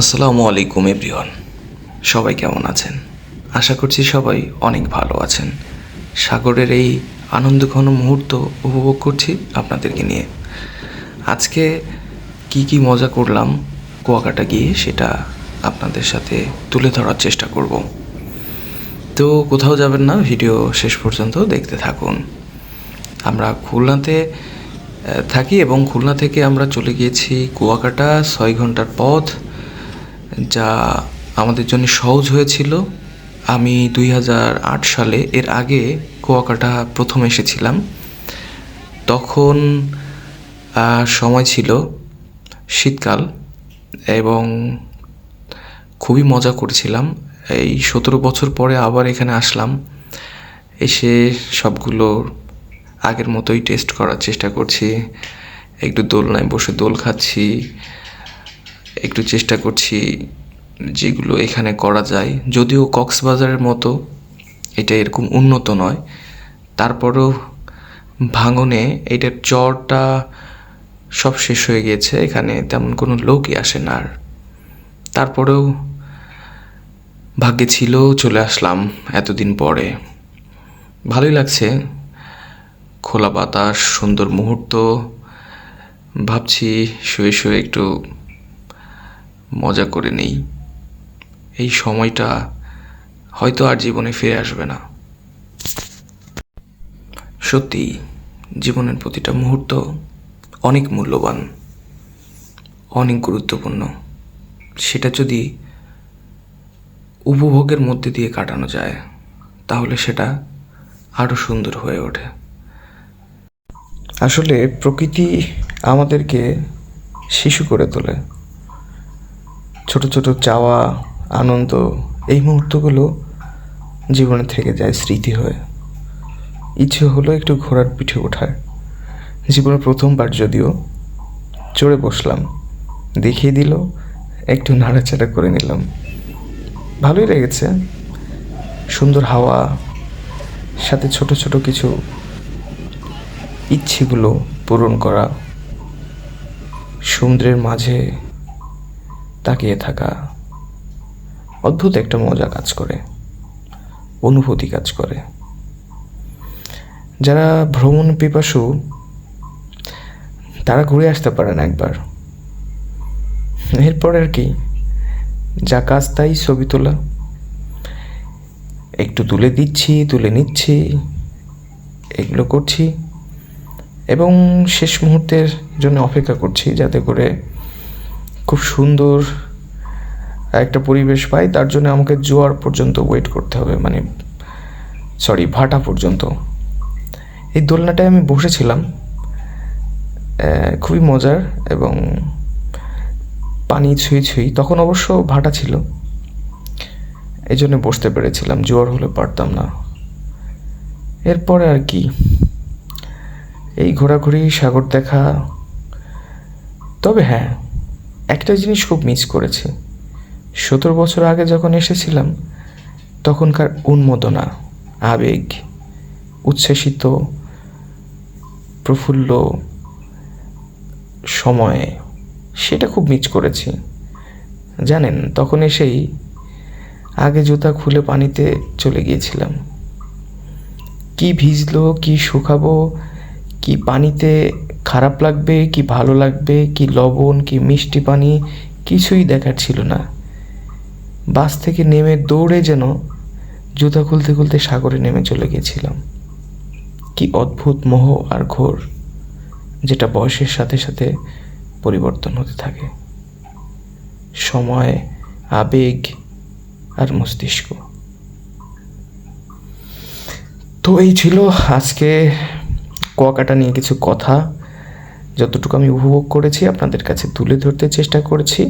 আসসালামু আলাইকুম, এভরিওয়ান। সবাই কেমন আছেন? আশা করছি সবাই অনেক ভালো আছেন। সাগরের এই আনন্দঘন মুহূর্ত উপভোগ করছি আপনাদেরকে নিয়ে। আজকে কি কি মজা করলাম, কুয়াকাটা গিয়ে সেটা আপনাদের সাথে তুলে ধরার চেষ্টা করব। তো কোথাও যাবেন না, ভিডিও শেষ পর্যন্ত দেখতে থাকুন। আমরা খুলনাতে থাকি এবং খুলনা থেকে আমরা চলে গিয়েছি কুয়াকাটা, ছয় ঘণ্টার পথ। যা আমাদের জন্য সহজ হয়েছিল। আমি দুই হাজার আট সালে এর আগে কুয়াকাটা প্রথম এসেছিলাম। তখন সময় ছিল শীতকাল এবং খুবই মজা করছিলাম। এই সতেরো বছর পরে আবার এখানে আসলাম। এসে সবগুলো আগের মতোই টেস্ট করার চেষ্টা করছি। একটু দোলনায় বসে দোল খাচ্ছি। একটু চেষ্টা করছি যেগুলো এখানে করা যায়। যদিও কক্সবাজারের মতো এটা এরকম উন্নত নয়। তারপরেও ভাঙনে এটার চরটা সব শেষ হয়ে গিয়েছে। এখানে তেমন কোনো লোকই আসে না আর। তারপরেও ভাগ্যে ছিল, চলে আসলাম এতদিন পরে। ভালোই লাগছে। খোলা বাতাস, সুন্দর মুহূর্ত। ভাবছি শুয়ে শুয়ে একটু মজা করে নেই। এই সময়টা হয়তো আর জীবনে ফিরে আসবে না। সত্যি, জীবনের প্রতিটা মুহূর্ত অনেক মূল্যবান, অনেক গুরুত্বপূর্ণ। সেটা যদি উপভোগের মধ্যে দিয়ে কাটানো যায়, তাহলে সেটা আরও সুন্দর হয়ে ওঠে। আসলে প্রকৃতি আমাদেরকে শিশু করে তোলে। ছোট ছোট চাওয়া, আনন্দ, এই মুহূর্তগুলো জীবনে থেকে যায় স্মৃতি হয়ে। ইচ্ছে হলো একটু ঘোড়ার পিঠে ওঠার। জীবনের প্রথমবার যদিও চড়ে বসলাম, দেখিয়ে দিল, একটু নাড়াচাড়া করে নিলাম। ভালোই লেগেছে। সুন্দর হাওয়া, সাথে ছোট ছোট কিছু ইচ্ছেগুলো পূরণ করা। সমুদ্রের মাঝে তাকিয়ে থাকা। অদ্ভুত একটা মজা কাজ করে। অনুভূতি কাজ করে। যারা ভ্রমণ পিপাসু, তারা ঘুরে আসতে পারেন একবার। এরপর আর কি। যা কাজ তাই ছবি তোলা। একটু তুলে দিচ্ছি, তুলে নিচ্ছি। এগুলো করছি। এবং শেষ মুহূর্তের জন্য অপেক্ষা করছি যাতে করে খুব সুন্দর একটা পরিবেশ পাই, তার জন্য আমাকে জোয়ার পর্যন্ত ওয়েট করতে হবে মানে সরি ভাটা পর্যন্ত। এই দোলনাটায় আমি বসেছিলাম খুবই মজার এবং পানি ছুঁই ছুঁই, তখন অবশ্য ভাটা ছিল। এই জন্য বসতে পেরেছিলাম, জোয়ার হলে পারতাম না। এরপরে আর কি, এই ঘোরাঘুরি, সাগর দেখা, তবে হ্যাঁ একটা জিনিস খুব মিস করেছি। সতেরো বছর আগে যখন এসেছিলাম, তখনকার উন্মোদনা, আবেগ, উচ্ছ্বাসিত, প্রফুল্ল সময়ে, সেটা খুব মিস করেছি। জানেন, তখন এসেই আগে জুতা খুলে পানিতে চলে গিয়েছিলাম। কি ভিজলো, কি শুকাবো, কি পানিতে খারাপ লাগবে, কি ভালো লাগবে, কি লবণ, কি মিষ্টি পানি, কিছুই দেখার ছিল না। বাস থেকে নেমে দৌড়ে যেন জুতা খুলতে খুলতে সাগরে নেমে চলে গিয়েছিলাম। কি অদ্ভুত মোহ আর ঘোর, যেটা বয়সের সাথে সাথে পরিবর্তন হতে থাকে। সময়, আবেগ আর মস্তিষ্ক। তো এই ছিল আজকে কুয়াকাটা নিয়ে কিছু কথা। যতটুকু আমি উপভোগ করেছি আপনাদের কাছে তুলে ধরতে চেষ্টা করেছি।